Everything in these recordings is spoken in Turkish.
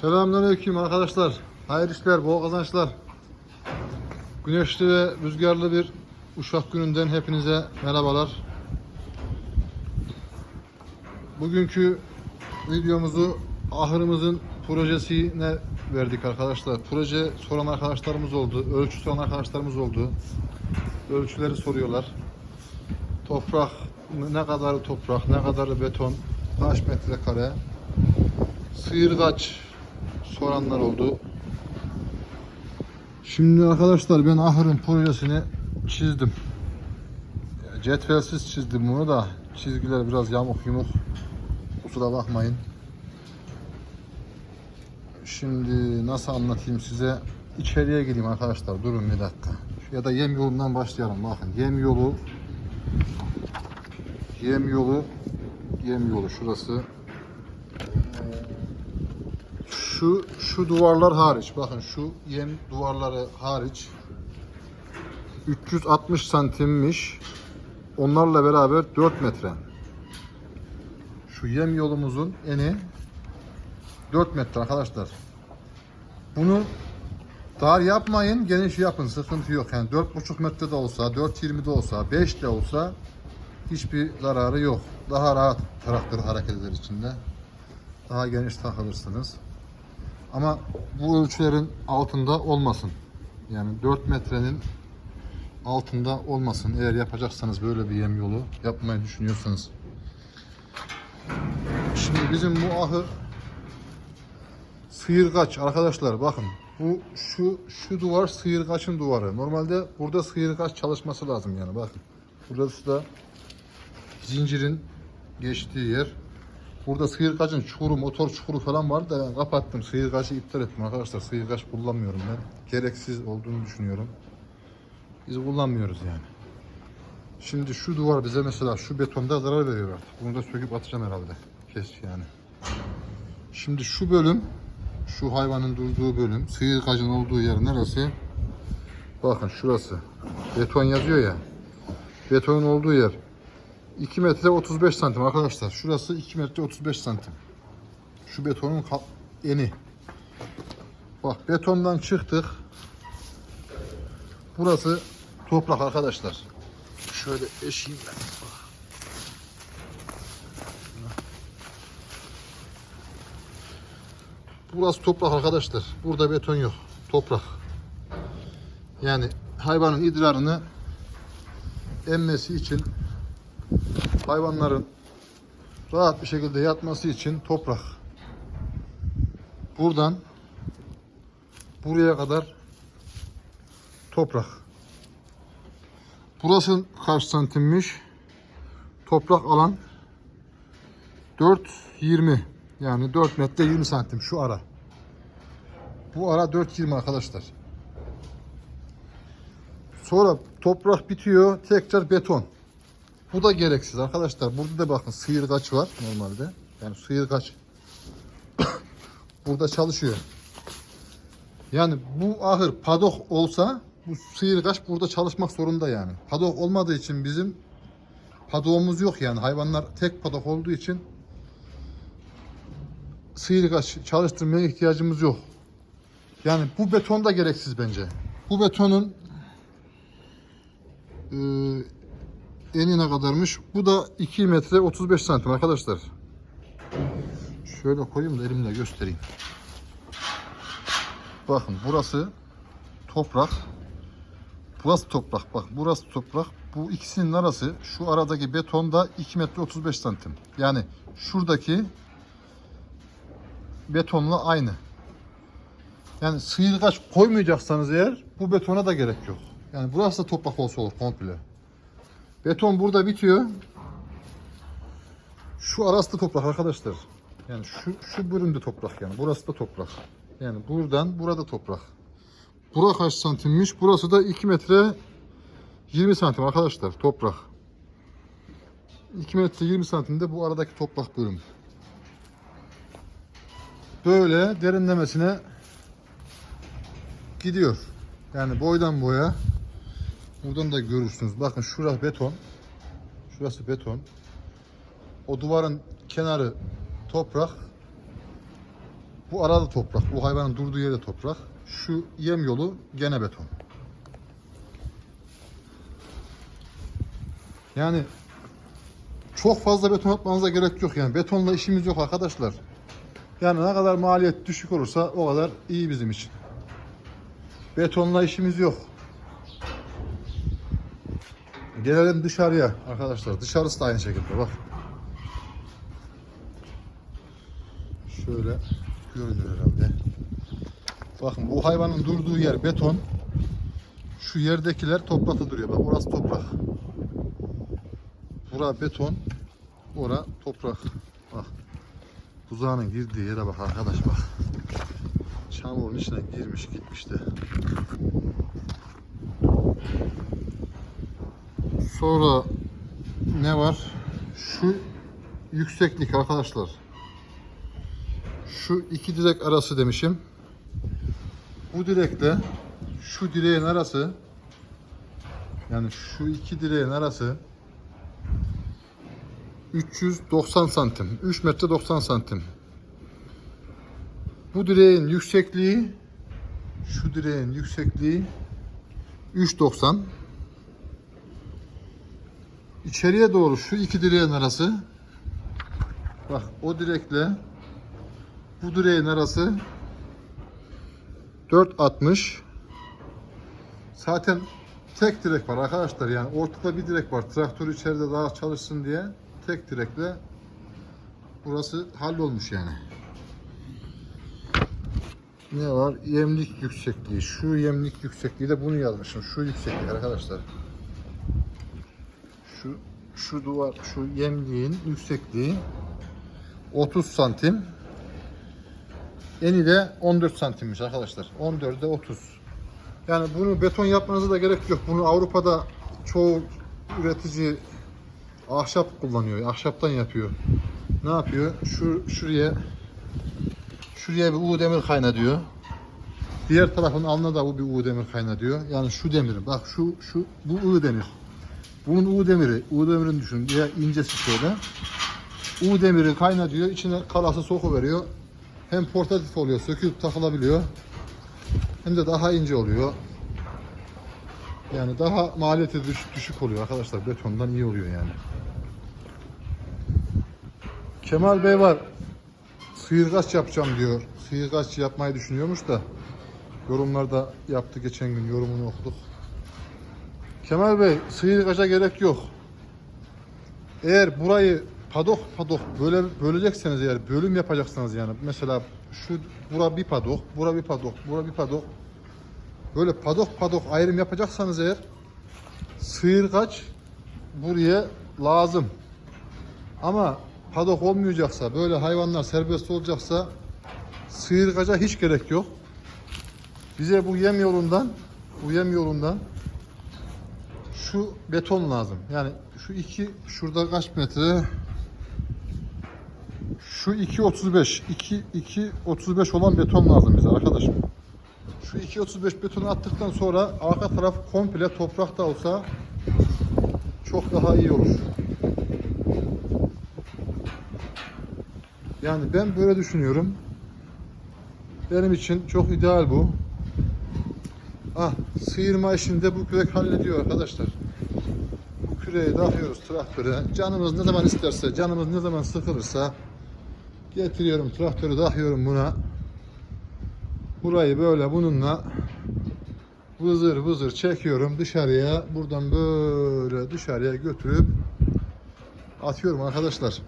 Selamünaleyküm arkadaşlar. Hayırlı işler, bol kazançlar. Güneşli ve rüzgarlı bir Uşak gününden hepinize merhabalar. Bugünkü videomuzu ahırımızın projesine verdik arkadaşlar. Proje soran arkadaşlarımız oldu, ölçü soran arkadaşlarımız oldu. Ölçüleri soruyorlar. Toprak ne kadar toprak, ne kadar beton, kaç metrekare, sıyırgaç soranlar oldu. Şimdi arkadaşlar ben ahırın projesini çizdim. Cetvelsiz çizdim bunu da çizgiler biraz yamuk yumuk. Kusura bakmayın. Şimdi nasıl anlatayım size? İçeriye gireyim arkadaşlar. Durun bir dakika. Ya da yem yolundan başlayalım. Bakın yem yolu yem yolu yem yolu şurası şu şu duvarlar hariç. Bakın şu yem duvarları hariç. 360 santimmiş. Onlarla beraber 4 metre. Şu yem yolumuzun eni 4 metre arkadaşlar. Bunu dar yapmayın geniş yapın. Sıkıntı yok. Yani 4,5 metre de olsa 4,20 de olsa 5 de olsa hiçbir zararı yok. Daha rahat traktör hareket eder içinde. Daha geniş takılırsınız ama bu ölçülerin altında olmasın. Yani 4 metrenin altında olmasın. Eğer yapacaksanız böyle bir yem yolu yapmayı düşünüyorsanız. Şimdi bizim bu ahır sıyırgaç arkadaşlar bakın. Bu şu şu duvar sıyırgaçın duvarı. Normalde burada sıyırgaç çalışması lazım yani bakın. Burası da zincirin geçtiği yer. Burada sıyırgacın çukuru, motor çukuru falan vardı da ben kapattım. Sıyırgacı iptal ettim arkadaşlar. Sıyırgaç kullanmıyorum ben. Gereksiz olduğunu düşünüyorum. Biz kullanmıyoruz yani. Şimdi şu duvar bize mesela şu betonda zarar veriyor artık. Bunu da söküp atacağım herhalde. Kes yani. Şimdi şu bölüm, şu hayvanın durduğu bölüm, sıyırgacın olduğu yer neresi? Bakın şurası. Beton yazıyor ya. Betonun olduğu yer. 2 metre 35 santim arkadaşlar. Şurası 2 metre 35 santim. Şu betonun eni. Bak betondan çıktık. Burası toprak arkadaşlar. Şöyle eşeyim ben. Burası toprak arkadaşlar. Burada beton yok. Toprak. Yani hayvanın idrarını emmesi için hayvanların rahat bir şekilde yatması için toprak. Buradan buraya kadar toprak. Burası kaç santimmiş? Toprak alan 4.20 yani 4 metre 20 santim şu ara. Bu ara 4.20 arkadaşlar. Sonra toprak bitiyor tekrar beton. Bu da gereksiz arkadaşlar. Burada da bakın sıyırgaç var normalde. Yani sıyırgaç burada çalışıyor. Yani bu ahır padok olsa bu sıyırgaç burada çalışmak zorunda yani. Padok olmadığı için bizim padoğumuz yok yani. Hayvanlar tek padok olduğu için sıyırgaç çalıştırmaya ihtiyacımız yok. Yani bu beton da gereksiz bence. Bu betonun eee eni ne kadarmış? Bu da 2 metre 35 santim arkadaşlar. Şöyle koyayım da elimle göstereyim. Bakın burası toprak. Burası toprak. Bak burası toprak. Bu ikisinin arası şu aradaki beton da 2 metre 35 santim. Yani şuradaki betonla aynı. Yani sıyırgaç koymayacaksanız eğer bu betona da gerek yok. Yani burası da toprak olsa olur komple. Beton burada bitiyor. Şu arası da toprak arkadaşlar. Yani şu, şu bölümde toprak yani. Burası da toprak. Yani buradan burada toprak. Bura kaç santimmiş? Burası da 2 metre 20 santim arkadaşlar toprak. 2 metre 20 santimde bu aradaki toprak bölüm. Böyle derinlemesine gidiyor. Yani boydan boya Buradan da görürsünüz. Bakın şurası beton. Şurası beton. O duvarın kenarı toprak. Bu arada toprak. Bu hayvanın durduğu yerde toprak. Şu yem yolu gene beton. Yani çok fazla beton atmanıza gerek yok yani. Betonla işimiz yok arkadaşlar. Yani ne kadar maliyet düşük olursa o kadar iyi bizim için. Betonla işimiz yok. Gelelim dışarıya arkadaşlar. Dışarısı da aynı şekilde bak. Şöyle görünür herhalde. Bakın bu hayvanın durduğu yer beton. Şu yerdekiler toprakta duruyor. Bak orası toprak. Bura beton. Ora toprak. Bak. Buzağının girdiği yere bak arkadaş bak. Çamurun içine girmiş gitmiş de. Sonra ne var? Şu yükseklik arkadaşlar. Şu iki direk arası demişim. Bu direkle şu direğin arası yani şu iki direğin arası 390 santim. 3 metre 90 santim. Bu direğin yüksekliği şu direğin yüksekliği 3.90 İçeriye doğru şu iki direğin arası. Bak o direkle bu direğin arası 4.60 zaten tek direk var arkadaşlar yani ortada bir direk var. Traktör içeride daha çalışsın diye tek direkle burası hallolmuş yani. Ne var? Yemlik yüksekliği. Şu yemlik yüksekliği de bunu yazmışım. Şu yükseklik arkadaşlar şu duvar şu yemliğin yüksekliği 30 santim. Eni de 14 santimmiş arkadaşlar. 14'e 30 yani bunu beton yapmanıza da gerek yok. Bunu Avrupa'da çoğu üretici ahşap kullanıyor ahşaptan yapıyor. Ne yapıyor? Şu şuraya şuraya bir U demir kayna diyor. Diğer tarafın alnına da bu bir U demir kayna diyor. Yani şu demir bak şu şu bu U demir bunun U demiri, U demirini düşün. Ya incesi şöyle. U demiri kayna diyor. içine kalası soku veriyor. Hem portatif oluyor, sökülüp takılabiliyor. Hem de daha ince oluyor. Yani daha maliyeti düşük, düşük oluyor arkadaşlar. Betondan iyi oluyor yani. Kemal Bey var. Sıyırgaç yapacağım diyor. Sıyırgaç yapmayı düşünüyormuş da. Yorumlarda yaptı geçen gün yorumunu okuduk. Kemal Bey, sıyırgaça gerek yok. Eğer burayı padok padok böyle bölecekseniz eğer bölüm yapacaksınız yani mesela şu bura bir padok, bura bir padok, bura bir padok. Böyle padok padok ayrım yapacaksanız eğer sıyırgaç buraya lazım. Ama padok olmayacaksa, böyle hayvanlar serbest olacaksa sıyırgaca hiç gerek yok. Bize bu yem yolundan, bu yem yolundan şu beton lazım. Yani şu iki şurada kaç metre? Şu 2.35 2 2.35 olan beton lazım bize arkadaşım. Şu 2.35 betonu attıktan sonra arka taraf komple toprak da olsa çok daha iyi olur. Yani ben böyle düşünüyorum. Benim için çok ideal bu. Ah, sıyırma işinde bu kürek hallediyor arkadaşlar. Küreği takıyoruz traktöre. Canımız ne zaman isterse, canımız ne zaman sıkılırsa getiriyorum traktörü takıyorum buna. Burayı böyle bununla vızır vızır çekiyorum dışarıya. Buradan böyle dışarıya götürüp atıyorum arkadaşlar.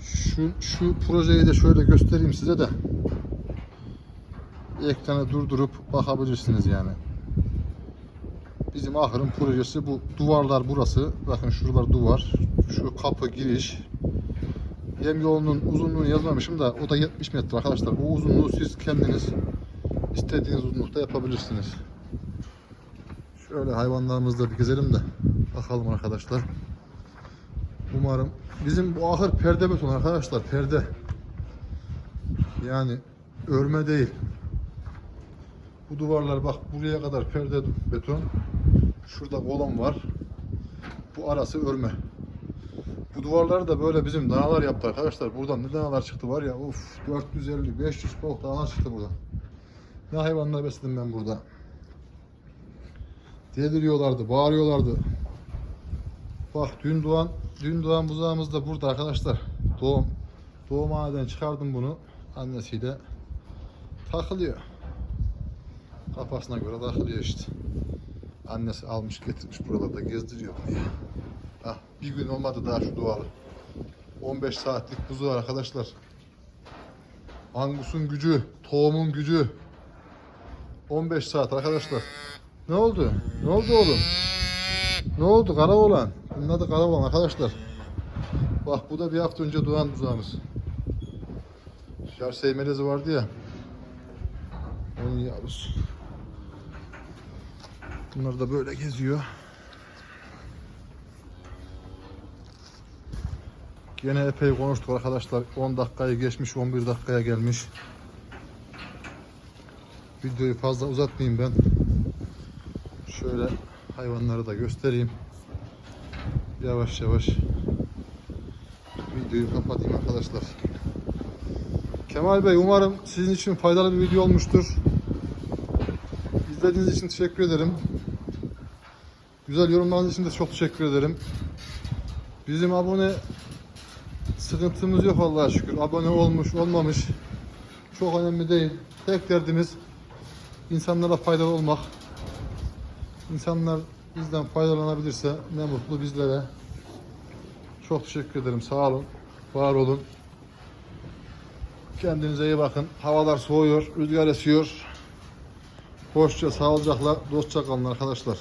Şu, şu projeyi de şöyle göstereyim size de ekranı durdurup bakabilirsiniz yani. Bizim ahırın projesi bu. Duvarlar burası. Bakın şuralar duvar. Şu kapı giriş. Yem yolunun uzunluğunu yazmamışım da o da 70 metre arkadaşlar. O uzunluğu siz kendiniz istediğiniz uzunlukta yapabilirsiniz. Şöyle hayvanlarımızı da bir gezelim de bakalım arkadaşlar. Umarım bizim bu ahır perde beton arkadaşlar perde. Yani örme değil. Bu duvarlar bak buraya kadar perde beton. Şurada kolon var. Bu arası örme. Bu duvarları da böyle bizim danalar yaptı arkadaşlar. Buradan ne danalar çıktı var ya. Of 450 500 bok danalar çıktı buradan. Ne hayvanlar besledim ben burada. Deliriyorlardı, bağırıyorlardı. Bak dün doğan, dün doğan buzağımız da burada arkadaşlar. Doğum. Doğum aniden çıkardım bunu. Annesiyle takılıyor. Kafasına göre takılıyor işte. Annesi almış getirmiş buralarda gezdiriyor ya. Ah, bir gün olmadı daha şu duvarı. 15 saatlik var arkadaşlar. Angus'un gücü, tohumun gücü. 15 saat arkadaşlar. Ne oldu? Ne oldu oğlum? Ne oldu kara oğlan? Bunun adı kara oğlan arkadaşlar. Bak bu da bir hafta önce doğan buzağımız. Şarj melezi vardı ya. Onun yavrusu. Bunlar da böyle geziyor. Gene epey konuştuk arkadaşlar. 10 dakikayı geçmiş, 11 dakikaya gelmiş. Videoyu fazla uzatmayayım ben. Şöyle hayvanları da göstereyim. Yavaş yavaş videoyu kapatayım arkadaşlar. Kemal Bey umarım sizin için faydalı bir video olmuştur. İzlediğiniz için teşekkür ederim. Güzel yorumlarınız için de çok teşekkür ederim. Bizim abone sıkıntımız yok Allah'a şükür. Abone olmuş, olmamış çok önemli değil. Tek derdimiz insanlara faydalı olmak. İnsanlar bizden faydalanabilirse ne mutlu bizlere. Çok teşekkür ederim. Sağ olun. Var olun. Kendinize iyi bakın. Havalar soğuyor, rüzgar esiyor. Hoşça, sağlıcakla, dostça kalın arkadaşlar.